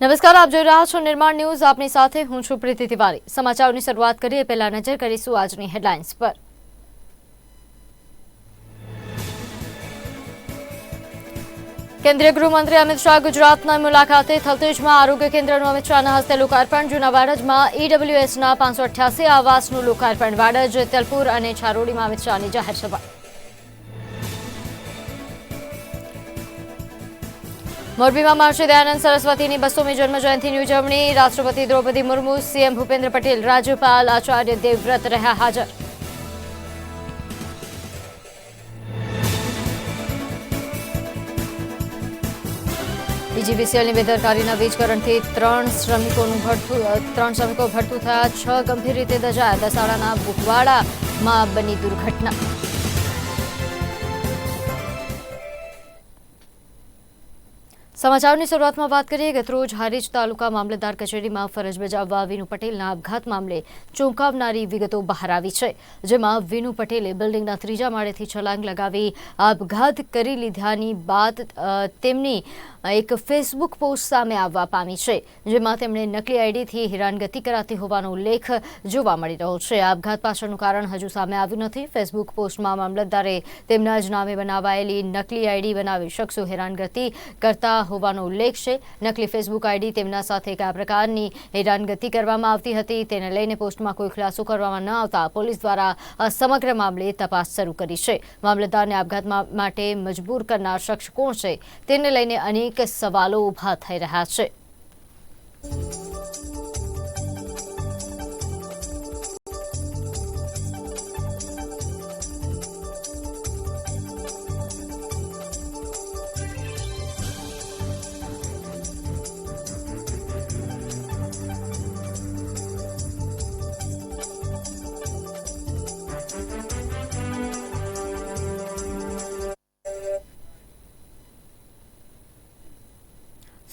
નમસ્કાર, આપ જોઈ રહ્યા છો નિર્માણ ન્યૂઝ. આપની સાથે હું છું પ્રીતિ તિવારી. સમાચારોની શરૂઆત કરીએ, પહેલા નજર કરીશું આજની હેડલાઇન્સ પર. કેન્દ્રીય ગૃહમંત્રી અમિત શાહ ગુજરાતના મુલાકાતે થલતેજમાં આરોગ્ય કેન્દ્રનું અમિત શાહના હસ્તે લોકાર્પણ. જૂના વાડજમાં ઈડબ્લ્યુએસના પાંચસો અઠ્યાસી આવાસનું લોકાર્પણ. વાડજ, તેલપુર અને છારોડીમાં અમિત શાહની જાહેર સભા મોરબીમાં મહર્ષિ દયાનંદ સરસ્વતીની બસોમી જન્મજયંતિની ઉજવણી. રાષ્ટ્રપતિ દ્રૌપદી મુર્મુ, સીએમ ભૂપેન્દ્ર પટેલ, રાજ્યપાલ આચાર્ય દેવવ્રત રહ્યા હાજર. બીજીબીસીએલની બેદરકારીના વીજકરણથી ત્રણ શ્રમિકોનું ભડથું ત્રણ શ્રમિકો ભડથું થયા, છ ગંભીર રીતે દજાયા. દસાડાના બુકવાડામાં બની દુર્ઘટના. સમાચારની શરૂઆતમાં વાત કરીએ કે રોજ હારીજ તાલુકા મામલતદાર કચેરીમાં ફરજ બજાવવા વિનુ પટેલના આપઘાત મામલે ચોંકાવનારી વિગતો બહાર આવી છે, જેમાં વિનુ પટેલે બિલ્ડિંગના ત્રીજા માળેથી છલાંગ લગાવી આપઘાત કરી લીધાની બાદ તેમની એક ફેસબુક પોસ્ટ સામે આવવા પામી છે, જેમાં તેમણે નકલી આઈડીથી હેરાનગતિ કરાતી હોવાનો ઉલ્લેખ જોવા મળી રહ્યો છે. આપઘાત પાછળનું કારણ હજુ સામે આવ્યું નથી. ફેસબુક પોસ્ટમાં મામલતદારે તેમના જ નામે બનાવાયેલી નકલી આઈડી બનાવી શખ્સો હેરાનગતિ કરતા હોવાનો ઉલ્લેખ છે. નકલી ફેસબુક આઈડી તેમના સાથે કયા પ્રકારની હેરાનગતિ કરવામાં આવતી હતી તેને લઈને પોસ્ટમાં કોઈ ખુલાસો કરવામાં ન આવતા પોલીસ દ્વારા સમગ્ર મામલે તપાસ શરૂ કરી છે. મામલતદારને આપઘાત માટે મજબૂર કરનાર શખ્સ કોણ છે તેને લઈને અનેક સવાલો ઊભા થઈ રહ્યા છે.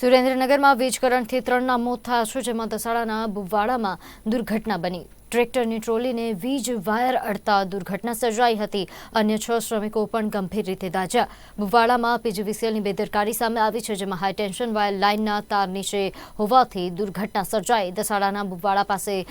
સુરેન્દ્રનગરમાં વીજકરણથી ત્રણના મોત થયા છે જેમાં દસાડાના બુવાડામાં દુર્ઘટના બની. ટ્રેક્ટરની ટ્રોલીને વીજ વાયર અડતા દુર્ઘટના સર્જાઈ હતી. અન્ય છ શ્રમિકો પણ ગંભીર રીતે દાજ્યા બુવાડામાં પીજીવીસીએલની બેદરકારી સામે આવી છે, જેમાં હાઈટેન્શન વાયર લાઇનના તાર નીચે હોવાથી દુર્ઘટના સર્જાઈ. દસાડાના બુવાડા પાસે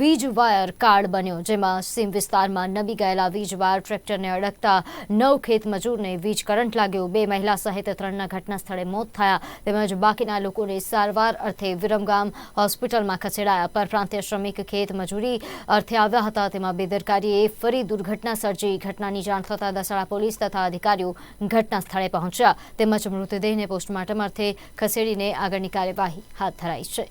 વીજ વાયર કાર્ડ બન્યો, જેમાં સીમ વિસ્તારમાં નબી ગયેલા વીજ વાયર ટ્રેક્ટરને અડકતા નવ ખેત મજૂરને વીજ કરંટ લાગ્યો. બે મહિલા સહિત ત્રણના ઘટના સ્થળે મોત થયા. તેમજ બાકીના લોકોને સારવાર અર્થે વિરમગામ હોસ્પિટલમાં ખસેડાયા. પરપ્રાંતીય શ્રમિક ખેત મજૂરી અર્થે આવ્યા હતા. તેમાં બેદરકારીએ ફરી દુર્ઘટના સર્જી. ઘટનાની જાણ થતાં દસાડા પોલીસ તથા અધિકારીઓ ઘટના સ્થળે પહોંચ્યા તેમજ મૃતદેહને પોસ્ટમોર્ટમ અર્થે ખસેડીને આગળની કાર્યવાહી હાથ ધરાઈ છે.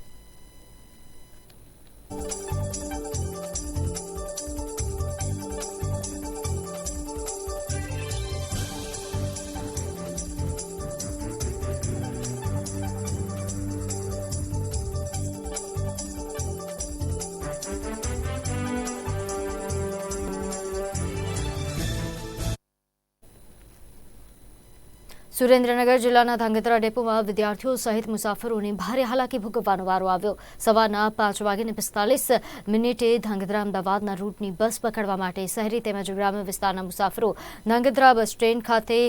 સુરેન્દ્રનગર જિલ્લાના ધાંગધ્રા ડેપોમાં વિદ્યાર્થીઓ સહિત મુસાફરોને ભારે હાલાકી ભોગવવાનો વારો આવ્યો. સવારના પાંચ વાગીને પિસ્તાલીસ મિનિટે ધાંગધ્રા અમદાવાદના રૂટની બસ પકડવા માટે શહેરી તેમજ ગ્રામ્ય વિસ્તારના મુસાફરો ધાંગધ્રા બસ સ્ટેન્ડ ખાતે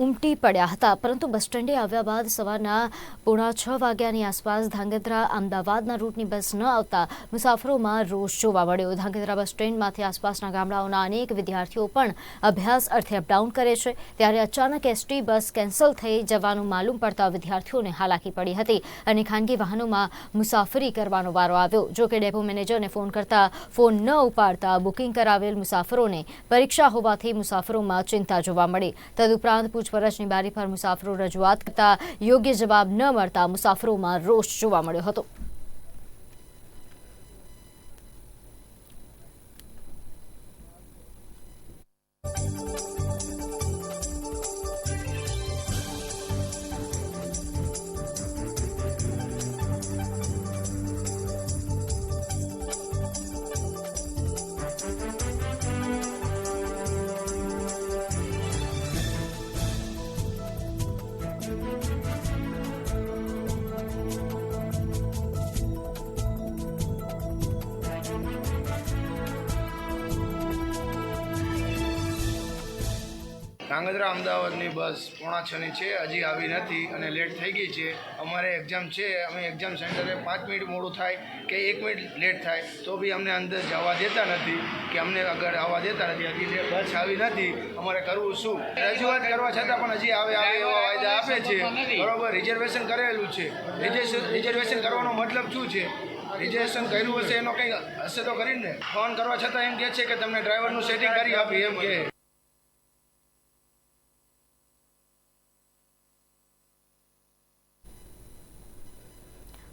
ઉમટી પડ્યા હતા. પરંતુ બસ સ્ટેન્ડે આવ્યા બાદ સવારના પોણા છ વાગ્યાની આસપાસ ધાંગધ્રા અમદાવાદના રૂટની બસ ન આવતા મુસાફરોમાં રોષ જોવા મળ્યો. ધાંગધ્રા બસ સ્ટેન્ડમાંથી આસપાસના ગામડાઓના અનેક વિદ્યાર્થીઓ પણ અભ્યાસ અર્થે અપડાઉન કરે છે. ત્યારે અચાનક એસટી બસ કેન્સલ થઈ જવાનું માલુમ પડતા વિદ્યાર્થીઓને હાલાકી પડી હતી અને ખાનગી વાહનોમાં મુસાફરી કરવાનો વારો આવ્યો. જો કે ડેપો મેનેજરને ફોન કરતા ફોન ન ઉપાડતા બુકિંગ કરાવેલ મુસાફરોને પરીક્ષા હોવાથી મુસાફરોમાં ચિંતા જોવા મળી. તદુપરાંત પૂછપરછની બારી પર મુસાફરો રજૂઆત કરતા યોગ્ય જવાબ ન મળતા મુસાફરોમાં રોષ જોવા મળ્યો હતો. ધાંગધ્રા અમદાવાદની બસ પોણા છની છે. હજી આવી નથી અને લેટ થઈ ગઈ છે. અમારે એક્ઝામ છે. અમે એક્ઝામ સેન્ટરે પાંચ મિનિટ મોડું થાય કે એક મિનિટ લેટ થાય તો બી અમને અંદર જવા દેતા નથી કે અમને આગળ આવવા દેતા નથી. હજી બસ આવી નથી, અમારે કરવું શું? રજૂઆત કરવા છતાં પણ હજી આવે આવે એવા વાયદા આપે છે. બરોબર રિઝર્વેશન કરેલું છે. રિઝર્વેશન કરવાનો મતલબ શું છે? રિઝર્વેશન કર્યું હશે એનો કંઈ હશે તો કરીને. ફોન કરવા છતાં એમ કહે છે કે તમને ડ્રાઈવરનું સેટિંગ કરી આપી, એમ કે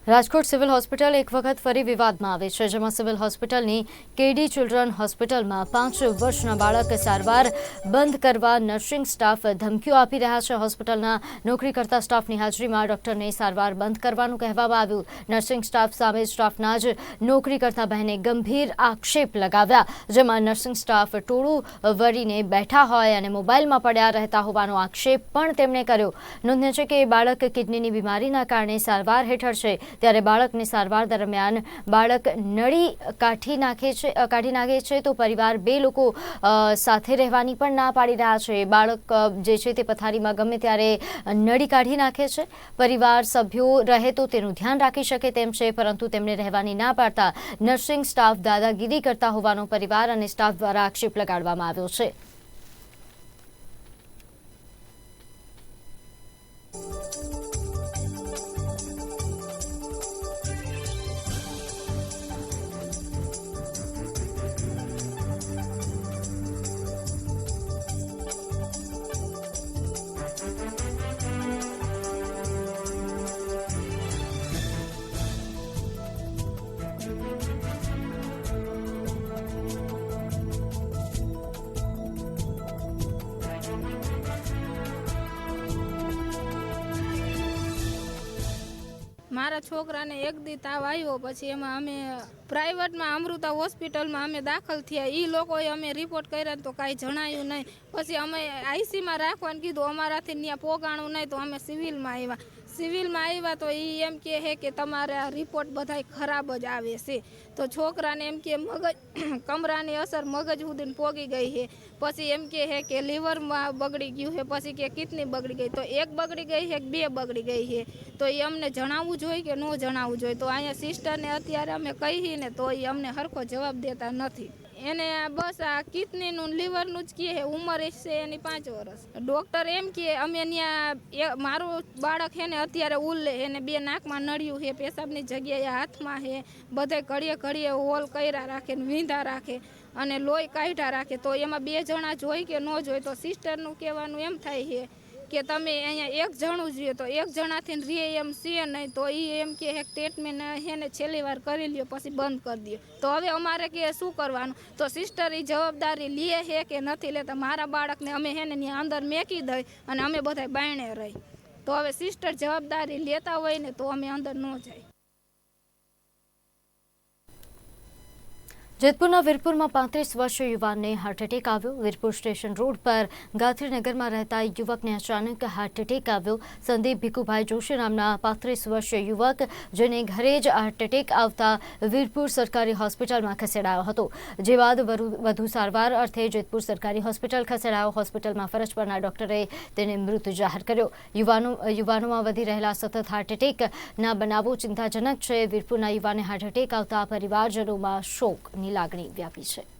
રાજકોટ સિવિલ હોસ્પિટલ એક વખત ફરી વિવાદમાં આવે છે, જેમાં સિવિલ હોસ્પિટલની કેડી ચિલ્ડ્રન હોસ્પિટલમાં પાંચ વર્ષના બાળક સારવાર બંધ કરવા નર્સિંગ સ્ટાફ ધમકીઓ આપી રહ્યા છે. હોસ્પિટલના નોકરી કરતા સ્ટાફની હાજરીમાં ડોક્ટરને સારવાર બંધ કરવાનું કહેવામાં આવ્યું. નર્સિંગ સ્ટાફ સામે સ્ટાફના જ નોકરી કરતા બહેને ગંભીર આક્ષેપ લગાવ્યા, જેમાં નર્સિંગ સ્ટાફ ટોળું વળીને બેઠા હોય અને મોબાઈલમાં પડ્યા રહેતા હોવાનો આક્ષેપ પણ તેમણે કર્યો. નોંધ્ય છે કે બાળક કિડનીની બીમારીના કારણે સારવાર હેઠળ છે. ત્યારે બાળકને સારવાર દરમિયાન બાળક નળી કાઢી નાખે છે કાઢી નાખે છે તો પરિવાર બે લોકો સાથે રહેવાની પણ ના પાડી રહ્યા છે. બાળક જે છે તે પથારીમાં ગમે ત્યારે નળી કાઢી નાખે છે. પરિવાર, સભ્યો રહે તો તેનું ધ્યાન રાખી શકે તેમ છે, પરંતુ તેમને રહેવાની ના પાડતા નર્સિંગ સ્ટાફ દાદાગીરી કરતા હોવાનો પરિવાર અને સ્ટાફ દ્વારા આક્ષેપ લગાડવામાં આવ્યો છે. મારા છોકરાને એક દી તાવ આવ્યો, પછી એમાં અમે પ્રાઇવેટમાં અમૃતા હોસ્પિટલમાં અમે દાખલ થયા. એ લોકોએ અમે રિપોર્ટ કર્યા તો કાંઈ જણાયું નહીં. પછી અમે આઈસીમાં રાખવાનું કીધું, અમારાથી ત્યાં પોગાણું નહીં તો અમે સિવિલમાં આવ્યા. સિવિલમાં આવ્યા તો એ એમ કહે છે કે તમારા રિપોર્ટ બધાય ખરાબ જ આવે છે. તો છોકરાને એમ કે મગજ, કમરાની અસર મગજ સુધીને પોગી ગઈ છે પછી એમ કહે છે કે લીવરમાં બગડી ગયું છે પછી કે કિડની બગડી ગઈ. તો એક બગડી ગઈ છે બે બગડી ગઈ છે તો એ અમને જણાવવું જોઈએ કે ન જણાવવું જોઈએ તો અહીંયા સિસ્ટરને અત્યારે અમે કહીએ ને તો એ અમને સરખો જવાબ દેતા નથી. એને બસ આ કિડનીનું લીવરનું જ કહે, ઉંમર છે એની પાંચ વર્ષ ડૉક્ટર એમ કહે, અમે ત્યાં મારું બાળક છે ને અત્યારે ઉલ્લે એને બે નાકમાં નડ્યું છે પેશાબની જગ્યાએ હાથમાં છે બધે ઘડીએ ઘડીએ હોલ કર્યા રાખે ને વીંધા રાખે અને લોહી કાઢ્યા રાખે. તો એમાં બે જણા જોઈ કે ન જોઈ તો સિસ્ટરનું કહેવાનું એમ થાય છે કે તમે અહીંયા એક જણું જોઈએ તો એક જણાથી રે એમ છે નહીં, તો એ એમ કે એક ટ્રીટમેન્ટ એને છેલ્લી વાર કરી લ્યો, પછી બંધ કરી દો. તો હવે અમારે કે શું કરવાનું? તો સિસ્ટર એ જવાબદારી લે છે કે નથી લેતા? મારા બાળકને અમે ત્યાં અંદર મેકી દઈ અને અમે બધા બાયણે રહી. તો હવે સિસ્ટર જવાબદારી લેતા હોય ને તો અમે અંદર ન જાય. જેતપુરના વીરપુરમાં પાંત્રીસ વર્ષીય યુવાનને હાર્ટ એટેક આવ્યો. વીરપુર સ્ટેશન રોડ પર ગાંધીનગરમાં રહેતા યુવકને અચાનક હાર્ટ એટેક આવ્યો. સંદીપ ભીખુભાઈ જોશી નામના પાંત્રીસ વર્ષીય યુવક, જેને ઘરે જ હાર્ટ એટેક આવતા વીરપુર સરકારી હોસ્પિટલમાં ખસેડાયો હતો. જે બાદ વધુ સારવાર અર્થે જેતપુર સરકારી હોસ્પિટલ ખસેડાયો. હોસ્પિટલમાં ફરજ પરના ડોક્ટરે તેને મૃત જાહેર કર્યો. યુવાનો, યુવાનોમાં વધી રહેલા સતત હાર્ટ એટેકના બનાવો ચિંતાજનક છે. વીરપુરના યુવાને હાર્ટ એટેક આવતા પરિવારજનોમાં શોકની લાગણી વ્યાપી છે.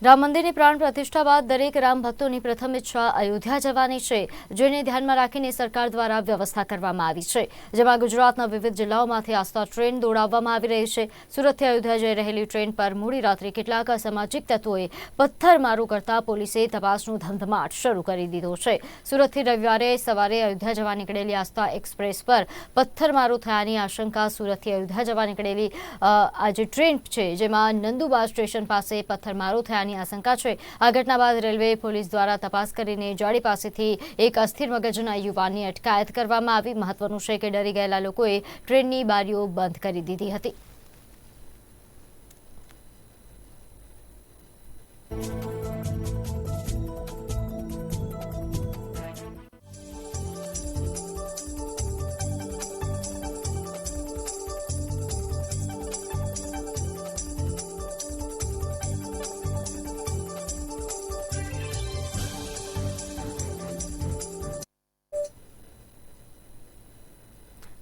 રામ મંદિરની પ્રાણ પ્રતિષ્ઠા બાદ દરેક રામ ભક્તોની પ્રથમ ઈચ્છા અયોધ્યા જવાની છે, જેને ધ્યાનમાં રાખીને સરકાર દ્વારા વ્યવસ્થા કરવામાં આવી છે. જેમાં ગુજરાતના વિવિધ જિલ્લાઓમાંથી આસ્થા ટ્રેન દોડાવવામાં આવી રહી છે. સુરતથી અયોધ્યા જઈ રહેલી ટ્રેન પર મોડી રાત્રે કેટલાક અસામાજિક તત્વોએ પથ્થરમારો કરતા પોલીસે તપાસનો ધમધમાટ શરૂ કરી દીધો છે. સુરતથી રવિવારે સવારે અયોધ્યા જવા નીકળેલી આસ્થા એક્સપ્રેસ પર પથ્થરમારો થયાની આશંકા સુરતથી અયોધ્યા જવા નીકળેલી આ જે ટ્રેન છે, જેમાં નંદુબા સ્ટેશન પાસે પથ્થરમારો થયાની આશંકા છે. આ ઘટના બાદ રેલવે પોલીસ દ્વારા તપાસ કરીને જાડી પાસેથી એક અસ્થિર મગજના યુવાનની અટકાયત કરવામાં આવી. મહત્વનું છે કે ડરી ગયેલા લોકોએ ટ્રેનની બારીઓ બંધ કરી દીધી હતી.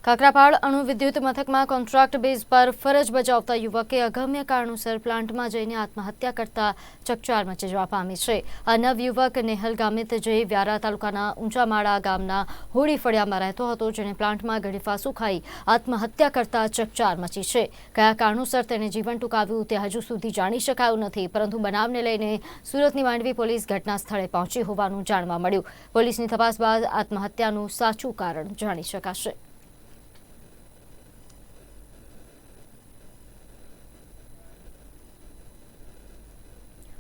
કાકરાપાડ અણુ વિદ્યુત મથકમાં કોન્ટ્રાક્ટ બેઝ પર ફરજ બજાવતા યુવકે અગમ્ય કારણોસર પ્લાન્ટમાં જઈને આત્મહત્યા કરતા ચકચાર મચી જવા પામી છે. આ નવ યુવક નેહલ ગામિત જે વ્યારા તાલુકાના ઊંચામાળા ગામના હોળી ફળિયામાં રહેતો હતો, જેણે પ્લાન્ટમાં ગળીફાસું ખાઈ આત્મહત્યા કરતા ચકચાર મચી છે. કયા કારણોસર તેણે જીવન ટૂંકાવ્યું તે હજુ સુધી જાણી શકાયું નથી, પરંતુ બનાવને લઈને સુરતની માંડવી પોલીસ ઘટના સ્થળે પહોંચી હોવાનું જાણવા મળ્યું. પોલીસની તપાસ બાદ આત્મહત્યાનું સાચું કારણ જાણી શકાશે.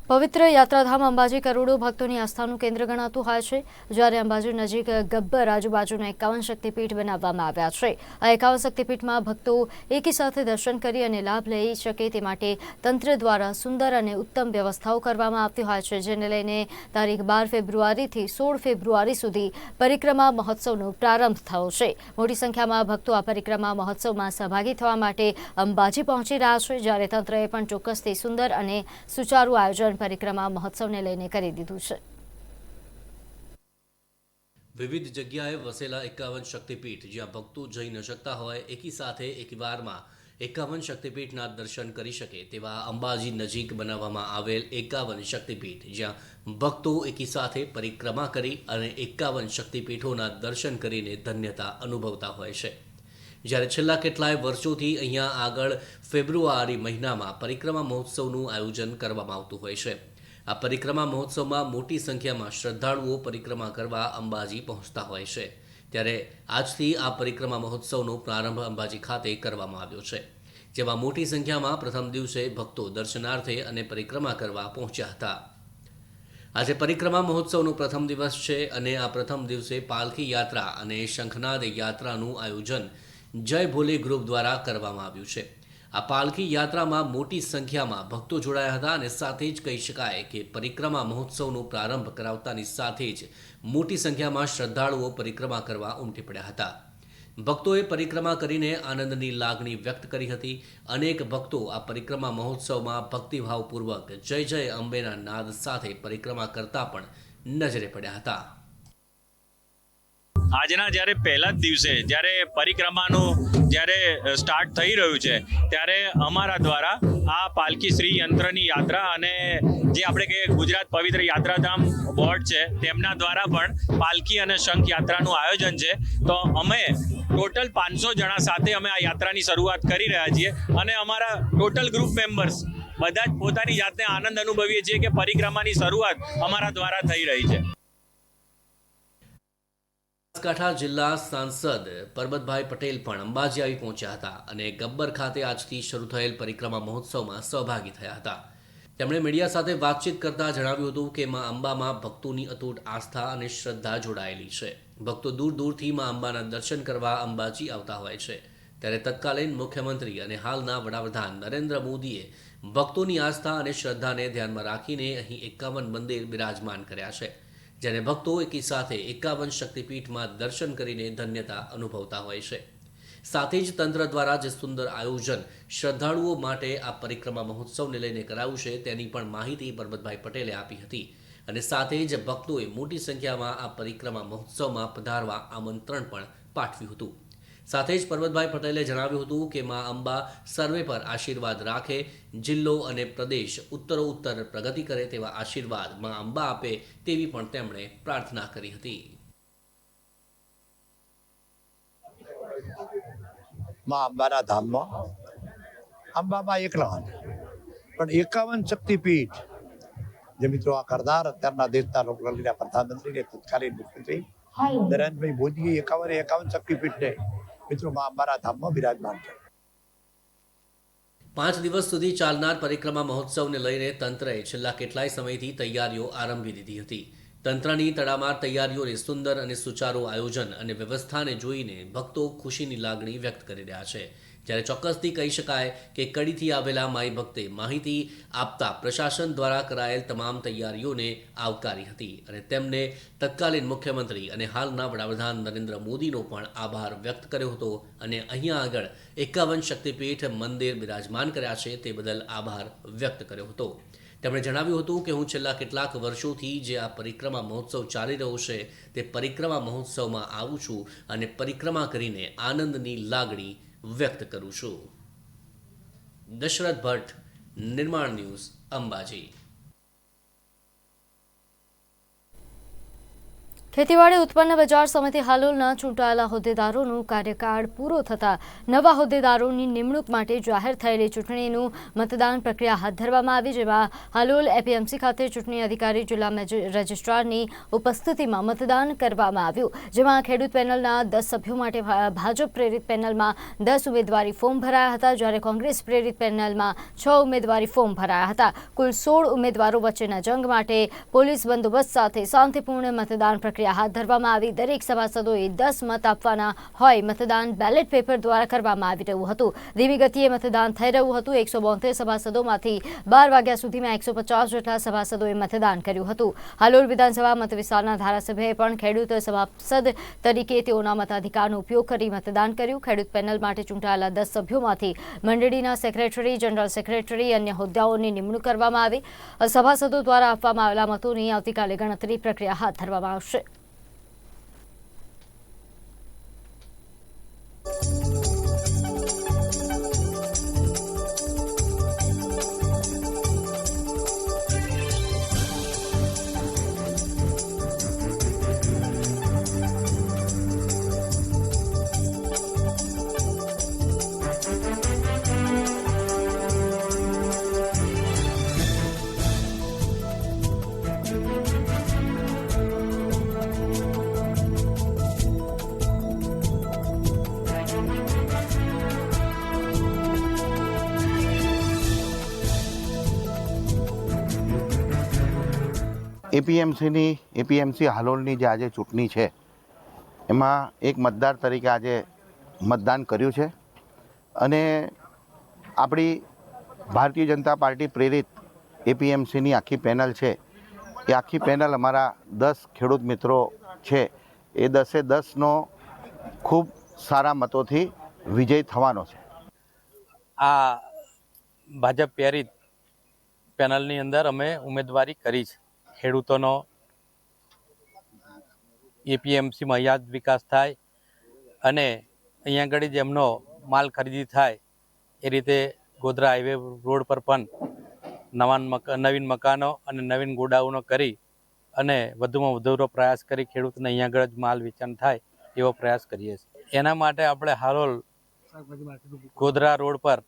પવિત્ર યાત્રાધામ અંબાજી કરોડો ભક્તોની આસ્થાનું કેન્દ્ર ગણાતું હોય છે, જ્યારે અંબાજી નજીક ગબ્બર આજુબાજુના એકાવન શક્તિપીઠ બનાવવામાં આવ્યા છે. આ એકાવન શક્તિપીઠમાં ભક્તો એકી સાથે દર્શન કરી અને લાભ લઈ શકે તે માટે તંત્ર દ્વારા સુંદર અને ઉત્તમ વ્યવસ્થાઓ કરવામાં આવતી હોય છે, જેને લઈને તારીખ બાર ફેબ્રુઆરીથી સોળ ફેબ્રુઆરી સુધી પરિક્રમા મહોત્સવનો પ્રારંભ થયો છે. મોટી સંખ્યામાં ભક્તો આ પરિક્રમા મહોત્સવમાં સહભાગી થવા માટે અંબાજી પહોંચી રહ્યા છે, જ્યારે તંત્રએ પણ ચોક્કસથી સુંદર અને સુચારું આયોજન પરિક્રમા મહોત્સવને લઈને કરી દીધું છે. વિવિધ જગ્યાએ વસેલા એકાવન શક્તિપીઠ, જ્યાં ભક્તો જઈ ન શકતા હોય, એકી સાથે એકવારમાં એકાવન શક્તિપીઠના દર્શન કરી શકે તેવા અંબાજી નજીક બનાવવામાં આવેલ એકાવન શક્તિપીઠ, જ્યાં ભક્તો એકી સાથે પરિક્રમા કરી અને એકાવન શક્તિપીઠોના દર્શન કરીને ધન્યતા અનુભવતા હોય છે. જ્યારે છેલ્લા કેટલાય વર્ષોથી અહીંયા આગળ ફેબ્રુઆરી મહિનામાં પરિક્રમા મહોત્સવનું આયોજન કરવામાં આવતું હોય છે. આ પરિક્રમા મહોત્સવમાં મોટી સંખ્યામાં શ્રદ્ધાળુઓ પરિક્રમા કરવા અંબાજી પહોંચતા હોય છે. ત્યારે આજથી આ પરિક્રમા મહોત્સવનો પ્રારંભ અંબાજી ખાતે કરવામાં આવ્યો છે. જેમાં મોટી સંખ્યામાં પ્રથમ દિવસે ભક્તો દર્શનાર્થે અને પરિક્રમા કરવા પહોંચ્યા હતા. આજે પરિક્રમા મહોત્સવનો પ્રથમ દિવસ છે અને આ પ્રથમ દિવસે પાલખી યાત્રા અને શંખનાદ યાત્રાનું આયોજન જય ભોલે ગ્રુપ દ્વારા કરવામાં આવ્યું છે. આ પાલખી યાત્રામાં મોટી સંખ્યામાં ભક્તો જોડાયા હતા અને સાથે જ કહી શકાય કે પરિક્રમા મહોત્સવનો પ્રારંભ કરાવતાની સાથે જ મોટી સંખ્યામાં શ્રદ્ધાળુઓ પરિક્રમા કરવા ઉમટી પડ્યા હતા. ભક્તોએ પરિક્રમા કરીને આનંદની લાગણી વ્યક્ત કરી હતી. અનેક ભક્તો આ પરિક્રમા મહોત્સવમાં ભક્તિભાવપૂર્વક જય જય અંબેના નાદ સાથે પરિક્રમા કરતા પણ નજરે પડ્યા હતા. આજના જ્યારે પહેલા જ દિવસે, જ્યારે પરિક્રમાનું જ્યારે સ્ટાર્ટ થઈ રહ્યું છે, ત્યારે અમારા દ્વારા આ પાલકી શ્રી યંત્રની યાત્રા અને જે આપણે કહીએ ગુજરાત પવિત્ર યાત્રાધામ બોર્ડ છે, તેમના દ્વારા પણ પાલકી અને શંખ યાત્રાનું આયોજન છે. તો અમે ટોટલ પાંચસો જણા સાથે અમે આ યાત્રાની શરૂઆત કરી રહ્યા છીએ અને અમારા ટોટલ ગ્રુપ મેમ્બર્સ બધા જ પોતાની જાતને આનંદ અનુભવીએ છીએ કે પરિક્રમાની શરૂઆત અમારા દ્વારા થઈ રહી છે. બનાસકાંઠા જિલ્લા સાંસદ પરબતભાઈ પટેલ પણ અંબાજી આવી પહોંચ્યા હતા અને ગબ્બર ખાતે આજથી શરૂ થયેલ પરિક્રમા મહોત્સવમાં સહભાગી થયા હતા. તેમણે મીડિયા સાથે વાતચીત કરતા જણાવ્યું હતું કે માં અંબામાં ભક્તોની અતૂટ આસ્થા અને શ્રદ્ધા જોડાયેલી છે. ભક્તો દૂર દૂરથી માં અંબાના દર્શન કરવા અંબાજી આવતા હોય છે. ત્યારે તત્કાલીન મુખ્યમંત્રી અને હાલના વડાપ્રધાન નરેન્દ્ર મોદીએ ભક્તોની આસ્થા અને શ્રદ્ધાને ધ્યાનમાં રાખીને અહીં એકાવન મંદિર બિરાજમાન કર્યા છે. જેને ભક્તો એકી સાથે એકાવન શક્તિપીઠમાં દર્શન કરીને ધન્યતા અનુભવતા હોય છે. સાથે જ તંત્ર દ્વારા જે સુંદર આયોજન શ્રદ્ધાળુઓ માટે આ પરિક્રમા મહોત્સવને લઈને કરાયું છે, તેની પણ માહિતી પરબતભાઈ પટેલે આપી હતી. અને સાથે જ ભક્તોએ મોટી સંખ્યામાં આ પરિક્રમા મહોત્સવમાં પધારવા આમંત્રણ પણ પાઠવ્યું હતું. સાથે જ પર્વતભાઈ પટેલે જણાવ્યું હતું કે મા અંબા સર્વે પર આશીર્વાદ રાખે જિલ્લો અને પ્રદેશ ઉત્તરોત્તર પ્રગતિ કરે તેવા આશીર્વાદ મા અંબા આપે તેવી પણ તેમણે પ્રાર્થના કરી હતી. માં અંબાના ધામમાં અંબામાં એકલા પણ એકાવન શક્તિપીઠ જે મિત્રો આ કરનાર અત્યારના દેશના લોકલાલીના પ્રધાનમંત્રી ને તત્કાલીન મુખ્યમંત્રી નરેન્દ્રભાઈ મોદીએ એકાવન એકાવન શક્તિપીઠને મિત્રો, માં ધામમાં બિરાજમાન છે. પાંચ દિવસ સુધી ચાલનાર પરિક્રમા મહોત્સવને લઈને તંત્રએ છેલ્લા કેટલાય સમયથી તૈયારીઓ આરંભી દીધી હતી. તંત્રની તડામાર તૈયારીઓને સુંદર અને સુચારું આયોજન અને વ્યવસ્થાને જોઈને ભક્તો ખુશીની લાગણી વ્યક્ત કરી રહ્યા છે. જ્યારે ચોક્કસથી કહી શકાય કે કડીથી આવેલા માઈ ભક્તે માહિતી આપતા પ્રશાસન દ્વારા કરાયેલ તમામ તૈયારીઓને આવકારી હતી અને તેમને તત્કાલીન મુખ્યમંત્રી અને હાલના વડાપ્રધાન નરેન્દ્ર મોદીનો પણ આભાર વ્યક્ત કર્યો હતો અને અહીંયા આગળ એકાવન શક્તિપીઠ મંદિર બિરાજમાન કર્યા છે તે બદલ આભાર વ્યક્ત કર્યો હતો. તેમણે જણાવ્યું હતું કે હું છેલ્લા કેટલાક વર્ષોથી જે આ પરિક્રમા મહોત્સવ ચાલી રહ્યો છે તે પરિક્રમા મહોત્સવમાં આવું છું અને પરિક્રમા કરીને આનંદની લાગણી વ્યક્ત કરું છું. દશરથ ભટ્ટ નિર્માણ ન્યૂઝ અંબાજી. ખેતીવાડી ઉત્પન્ન બજાર સમિતિ હાલોલના ચૂંટાયેલા હોદ્દેદારોનું કાર્યકાળ પૂરો થતાં નવા હોદ્દેદારોની નિમણૂક માટે જાહેર થયેલી ચૂંટણીનું મતદાન પ્રક્રિયા હાથ ધરવામાં આવી, જેમાં હાલોલ એપીએમસી ખાતે ચૂંટણી અધિકારી, જિલ્લા રજિસ્ટ્રારની ઉપસ્થિતિમાં મતદાન કરવામાં આવ્યું, જેમાં ખેડૂત પેનલના દસ સભ્યો માટે ભાજપ પ્રેરિત પેનલમાં દસ ઉમેદવારી ફોર્મ ભરાયા હતા, જ્યારે કોંગ્રેસ પ્રેરિત પેનલમાં છ ઉમેદવારી ફોર્મ ભરાયા હતા. કુલ સોળ ઉમેદવારો વચ્ચેના જંગ માટે પોલીસ બંદોબસ્ત સાથે શાંતિપૂર્ણ મતદાન પ્રક્રિયા હાથ ધરવામાં આવી. દરેક સભાસદોએ દસ મત આપવાના હોય મતદાન બેલેટ પેપર દ્વારા કરવામાં આવી રહ્યું હતું. ધીમી ગતિએ મતદાન થઈ રહ્યું હતું. એકસો બોતેર સભાસદોમાંથી બાર વાગ્યા સુધીમાં એકસો પચાસ જેટલા સભાસદોએ મતદાન કર્યું હતું. હાલોલ વિધાનસભા મતવિસ્તારના ધારાસભ્યએ પણ ખેડૂત સભાસદ તરીકે તેઓના મતાધિકારનો ઉપયોગ કરી મતદાન કર્યું. ખેડૂત પેનલ માટે ચૂંટાયેલા દસ સભ્યોમાંથી મંડળીના સેક્રેટરી, જનરલ સેક્રેટરી, અન્ય હોદ્દાઓની નિમણૂક કરવામાં આવી. સભાસદો દ્વારા આપવામાં આવેલા મતોની આવતીકાલે ગણતરી પ્રક્રિયા હાથ ધરવામાં આવશે. Música એપીએમસીની, એપીએમસી હાલોલની જે આજે ચૂંટણી છે, એમાં એક મતદાર તરીકે આજે મતદાન કર્યું છે. અને આપણી ભારતીય જનતા પાર્ટી પ્રેરિત એપીએમસીની આખી પેનલ છે. એ આખી પેનલ અમારા દસ ખેડૂત મિત્રો છે. એ દસે દસનો ખૂબ સારા મતોથી વિજય થવાનો છે. આ ભાજપ પ્રેરિત પેનલની અંદર અમે ઉમેદવારી કરી છે. ખેડૂતોનો એપીએમસીમાં યાદ વિકાસ થાય અને અહીંયા આગળ જ એમનો માલ ખરીદી થાય એ રીતે ગોધરા હાઈવે રોડ પર પણ નવાન મકા, નવીન મકાનો અને નવીન ગોડાઉનો કરી અને વધુમાં વધુ પ્રયાસ કરી ખેડૂતને અહીંયા આગળ જ માલ વેચાણ થાય એવો પ્રયાસ કરીએ છીએ. એના માટે આપણે હાલોલ ગોધરા રોડ પર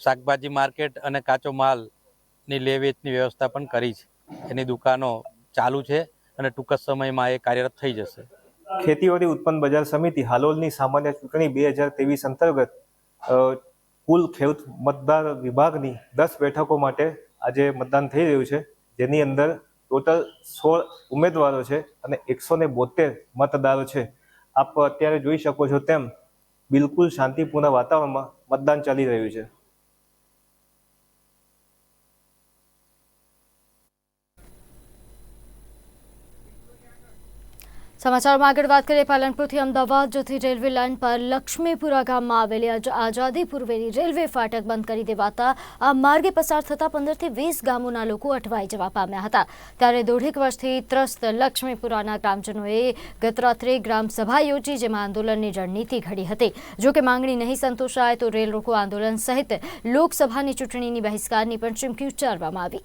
શાકભાજી માર્કેટ અને કાચો માલની લે વેચની વ્યવસ્થા પણ કરી છે. એની દુકાનો ચાલુ છે અને ટૂંક જ સમયમાં એ કાર્યરત થઈ જશે. ખેતીવાડી ઉત્પન્ન બજાર સમિતિ હાલોલની સામાન્ય ચૂંટણી બે હજાર ત્રેવીસ અંતર્ગત કુલ ખેડૂત મતદાર વિભાગની દસ બેઠકો માટે આજે મતદાન થઈ રહ્યું છે, જેની અંદર ટોટલ સોળ ઉમેદવારો છે અને એકસો ને બોતેર મતદારો છે. આપ અત્યારે જોઈ શકો છો તેમ બિલકુલ શાંતિપૂર્ણ વાતાવરણમાં મતદાન ચાલી રહ્યું છે. સમાચારમાં આગળ વાત કરીએ પાલનપુરથી અમદાવાદ જતી રેલવે લાઇન પર લક્ષ્મીપુરા ગામમાં આવેલી આઝાદી પૂર્વેની રેલવે ફાટક બંધ કરી દેવાતા આ માર્ગે પસાર થતા પંદરથી વીસ ગામોના લોકો અટવાઈ જવા પામ્યા હતા. ત્યારે દોઢેક વર્ષથી ત્રસ્ત લક્ષ્મીપુરાના ગ્રામજનોએ ગતરાત્રે ગ્રામસભા યોજી જેમાં આંદોલનની રણનીતિ ઘડી હતી. જો કે માંગણી નહીં સંતોષાય તો રેલ રોકો આંદોલન સહિત લોકસભાની ચૂંટણીની બહિષ્કારની પણ ચીમકી ઉચ્ચારવામાં આવી.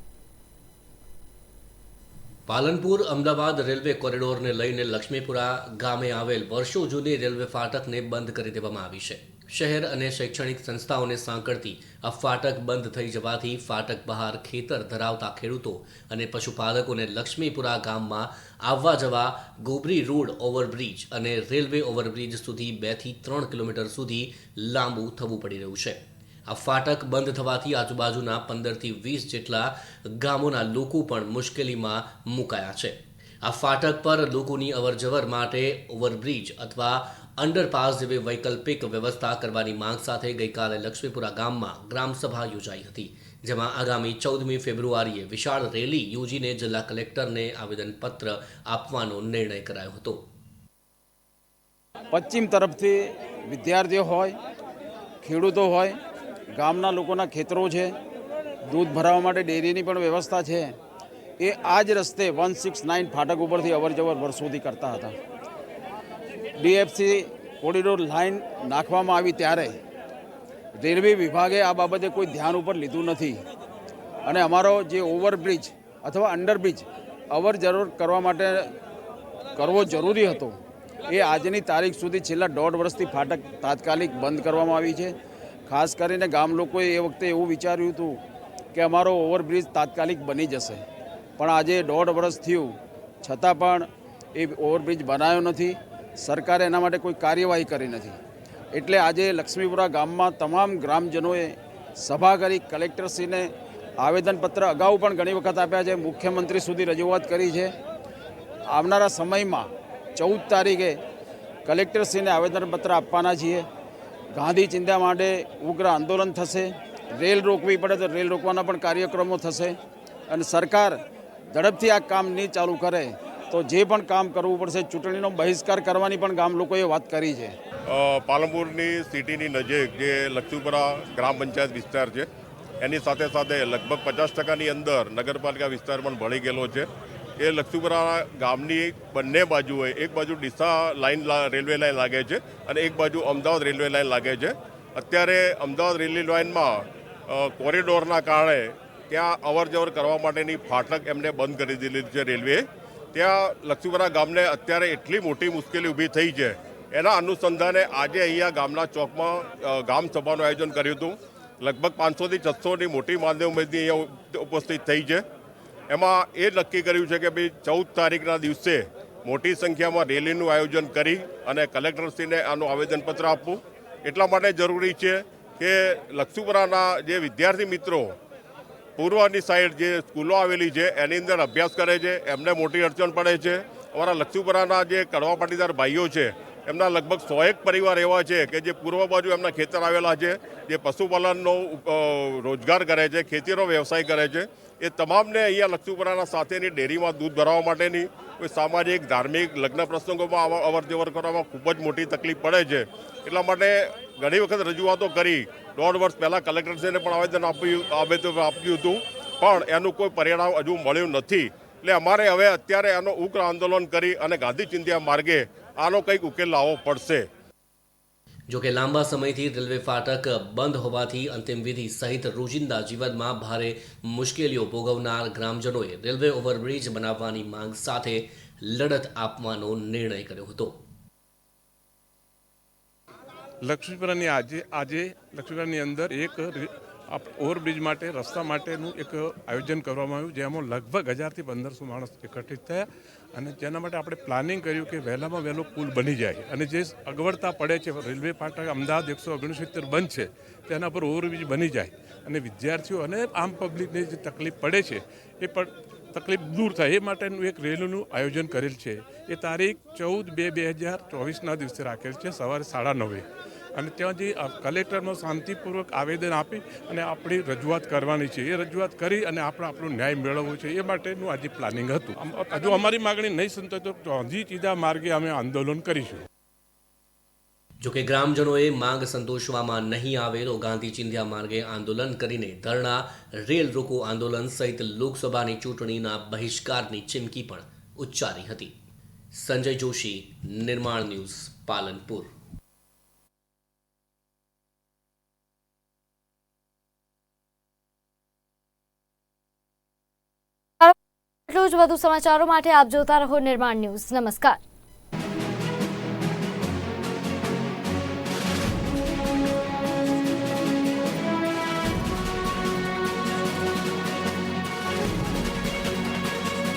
પાલનપુર અમદાવાદ રેલવે કોરિડોરને લઈને લક્ષ્મીપુરા ગામે આવેલ વર્ષો જૂની રેલવે ફાટકને બંધ કરી દેવામાં આવી છે. શહેર અને શૈક્ષણિક સંસ્થાઓને સાંકળતી આ ફાટક બંધ થઈ જવાથી ફાટક બહાર ખેતર ધરાવતા ખેડૂતો અને પશુપાલકોને લક્ષ્મીપુરા ગામમાં આવવા જવા ગોબરી રોડ ઓવરબ્રિજ અને રેલવે ઓવરબ્રિજ સુધી બેથી ત્રણ કિલોમીટર સુધી લાંબુ થવું પડી રહ્યું છે. આ ફાટક બંધ થવાથી આજુબાજુના પંદરથી વીસ જેટલા ગામોના લોકો પણ મુશ્કેલીમાં મુકાયા છે. આ ફાટક પર લોકોની અવરજવર માટે ઓવરબ્રિજ અથવા અંડરપાસ જેવી વૈકલ્પિક વ્યવસ્થા કરવાની માંગ સાથે ગઈકાલે લક્ષ્મીપુરા ગામમાં ગ્રામસભા યોજાઈ હતી, જેમાં આગામી ચૌદમી ફેબ્રુઆરીએ વિશાળ રેલી યોજીને જિલ્લા કલેક્ટરને આવેદનપત્ર આપવાનો નિર્ણય કરાયો હતો. પશ્ચિમ તરફથી વિદ્યાર્થીઓ હોય, ખેડૂતો હોય ગામના લોકોના ખેતરો છે, દૂધ ભરાવા માટે ડેરીની પણ વ્યવસ્થા છે. એ આ જ રસ્તે વન સિક્સ નાઇન ફાટક ઉપરથી અવર જવર વર્ષોથી કરતા હતા. ડીએફસી કોરિડોર લાઇન નાખવામાં આવી ત્યારે રેલવે વિભાગે આ બાબતે કોઈ ધ્યાન ઉપર લીધું નથી. અને અમારો જે ઓવરબ્રિજ અથવા અંડરબ્રિજ અવર જરૂર કરવા માટે કરવો જરૂરી હતો, એ આજની તારીખ સુધી છેલ્લા દોઢ વર્ષથી ફાટક તાત્કાલિક બંધ કરવામાં આવી છે. ખાસ કરીને ગામ લોકોએ એ વખતે એવું વિચાર્યું હતું કે અમારો ઓવરબ્રિજ તાત્કાલિક બની જશે. પણ આજે દોઢ વર્ષ થયું. છતાં પણ એ ઓવરબ્રિજ બનાવ્યો નથી. સરકારે એના માટે કોઈ કાર્યવાહી કરી નથી. એટલે આજે લક્ષ્મીપુરા ગામમાં તમામ ગ્રામજનોએ સભા કરી, કલેક્ટરશ્રીને આવેદનપત્ર અગાઉ પણ ઘણી વખત આપ્યા છે. મુખ્યમંત્રી સુધી રજૂઆત કરી છે. આવનારા સમયમાં ચૌદ તારીખે કલેક્ટરશ્રીને આવેદનપત્ર આપવાના છીએ. ગાંધી ચિંતા માટે ઉગ્ર આંદોલન થશે. રેલ રોકવી પડે તો રેલ રોકવાના પણ કાર્યક્રમો થશે. અને સરકાર ઝડપથી આ કામ નહીં ચાલુ કરે તો જે પણ કામ કરવું પડશે, ચૂંટણીનો બહિષ્કાર કરવાની પણ ગામ લોકોએ વાત કરી છે. પાલનપુરની સિટીની નજીક જે લક્ષ્મીપુરા ગ્રામ પંચાયત વિસ્તાર છે, એની સાથે સાથે લગભગ પચાસ ટકાની અંદર નગરપાલિકા વિસ્તાર પણ ભળી ગયેલો છે. એ લક્ષ્મીપુરા ગામની બંને બાજુએ એક બાજુ ડીસા લાઇન રેલવે લાઇન લાગે છે અને એક બાજુ અમદાવાદ રેલવે લાઇન લાગે છે. અત્યારે અમદાવાદ રેલવે લાઇનમાં કોરિડોરના કારણે ત્યાં અવર જવર કરવા માટેની ફાટક એમને બંધ કરી દીધી છે રેલવે. ત્યાં લક્ષ્મીપુરા ગામને અત્યારે એટલી મોટી મુશ્કેલી ઊભી થઈ છે. એના અનુસંધાને આજે અહીંયા ગામના ચોકમાં ગામ સભાનું આયોજન કર્યું હતું. લગભગ પાંચસોથી છસોની મોટી માધ્યમ અહીંયા ઉપસ્થિત થઈ છે. એમાં એ નક્કી કર્યું છે કે ભાઈ ચૌદ તારીખના દિવસે મોટી સંખ્યામાં રેલીનું આયોજન કરી અને કલેક્ટરશ્રીને આનું આવેદનપત્ર આપવું. એટલા માટે જરૂરી છે કે લક્ષ્મીપુરાના જે વિદ્યાર્થી મિત્રો પૂર્વની સાઈડ જે સ્કૂલો આવેલી છે, એની અંદર અભ્યાસ કરે છે, એમને મોટી અડચણ પડે છે. અમારા લક્ષ્મીપુરાના જે કડવા પાટીદાર ભાઈઓ છે, એમના લગભગ સો એક પરિવાર એવા છે કે જે પૂર્વ બાજુ એમના ખેતર આવેલા છે, જે પશુપાલનનો રોજગાર કરે છે, ખેતીનો વ્યવસાય કરે છે. એ તમામને અહીંયા લક્ષ્મીપુરાના સાથેની ડેરીમાં દૂધ ભરાવા માટેની કોઈ સામાજિક, ધાર્મિક, લગ્ન પ્રસંગોમાં આવા અવર જવર કરવામાં ખૂબ જ મોટી તકલીફ પડે છે. એટલા માટે ઘણી વખત રજૂઆતો કરી. દોઢ વર્ષ પહેલાં કલેક્ટરશ્રીને પણ આવેદન આપ્યું આવેદન આપ્યું હતું. પણ એનું કોઈ પરિણામ હજુ મળ્યું નથી. એટલે અમારે હવે અત્યારે આનો ઉગ્ર આંદોલન કરી અને ગાંધી ચિંધ્યા માર્ગે આનો કંઈક ઉકેલ લાવવો પડશે. જોકે લાંબા સમયથી રેલવે ફાટક બંધ હોવાથી અંતિમ વિધિ સહિત રોજિંદા જીવનમાં ભારે મુશ્કેલીઓ ભોગવનાર ગ્રામજનોએ રેલવે ઓવરબ્રિજ બનાવવાની માંગ સાથે લડત આપવાનો નિર્ણય કર્યો હતો. લક્ષ્મીપુરાની આજે આજે લક્ષ્મીપુરાની અંદર એક આપ- ઓવરબ્રિજ માટે, રસ્તા માટેનું એક આયોજન કરવામાં આવ્યું, જેમાં લગભગ હજારથી પંદરસો માણસ એકત્રિત થયા અને જેના માટે આપણે પ્લાનિંગ કર્યું કે વહેલામાં વહેલો પુલ બની જાય. અને જે અગવડતા પડે છે, રેલવે ફાટક અમદાવાદ એકસો ઓગણસિત્તેર બંધ છે, તેના પર ઓવરબ્રિજ બની જાય. અને વિદ્યાર્થીઓ અને આમ પબ્લિકને જે તકલીફ પડે છે, એ પણ તકલીફ દૂર થાય. એ માટેનું એક રેલીનું આયોજન કરેલ છે. એ તારીખ ચૌદ બે બે હજાર ચોવીસના દિવસે રાખેલ છે, સવારે સાડા નવે. અને ત્યાંથી કલેક્ટરનો શાંતિપૂર્વક આવેદન આપી અને આપણી રજૂઆત કરવાની છે. એ રજૂઆત કરી અને આપણે આપણો ન્યાય મેળવવો છે. એ માટેનું આજે પ્લાનિંગ હતું. હજુ અમારી માગણી નહીં સંતો તો હજી ચીધા માર્ગે અમે આંદોલન કરીશું. જોકે ગ્રામજનોએ માંગ સંતોષવામાં નહીં આવે તો ગાંધી ચિંધ્યા માર્ગે આંદોલન કરીને ધરણા રેલ રોકો આંદોલન સહિત લોકસભાની ચૂંટણીના બહિષ્કારની ચીમકી પણ ઉચ્ચારી હતી. સંજય જોશી નિર્માણ ન્યૂઝ પાલનપુર. એટલું જ વધુ સમાચારો માટે આપ જોતા રહો નિર્માણ ન્યૂઝ. નમસ્કાર.